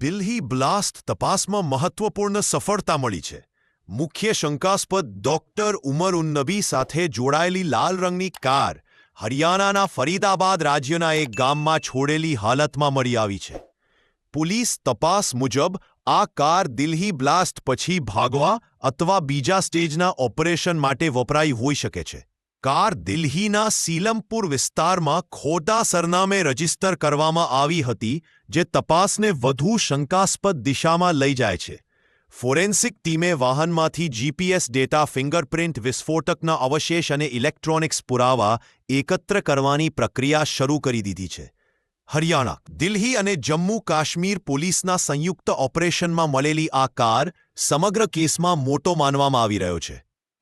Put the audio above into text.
Delhi blast તપાસમાં મહત્વપૂર્ણ સફળતા મળી છે. મુખ્ય શંકાસ્પદ ડોક્ટર ઉમર ઉન્નબી સાથે જોડાયેલી લાલ રંગની કાર હરિયાણાના ફરીદાબાદ રાજ્યના એક ગામમાં છોડેલી હાલતમાં મળી આવી છે. પોલીસ તપાસ મુજબ આ કાર દિલ્હી બ્લાસ્ટ પછી ભાગવા અથવા બીજા સ્ટેજના ઓપરેશન માટે વપરાઈ હોઈ શકે છે. કાર દિલ્હીના સીલમપુર વિસ્તારમાં ખોટા સરનામે રજિસ્ટર કરવામાં આવી હતી, જે તપાસને વધુ શંકાસ્પદ દિશામાં લઈ જાય છે. ફોરેન્સિક ટીમે વાહનમાંથી જીપીએસ ડેટા, ફિંગરપ્રિન્ટ, વિસ્ફોટકના અવશેષ અને ઇલેક્ટ્રોનિક્સ પુરાવા એકત્ર કરવાની પ્રક્રિયા શરૂ કરી દીધી છે. હરિયાણા, દિલ્હી અને જમ્મુ કાશ્મીર પોલીસના સંયુક્ત ઓપરેશનમાં મળેલી આ કાર સમગ્ર કેસમાં મોટો માનવામાં આવી રહ્યો છે.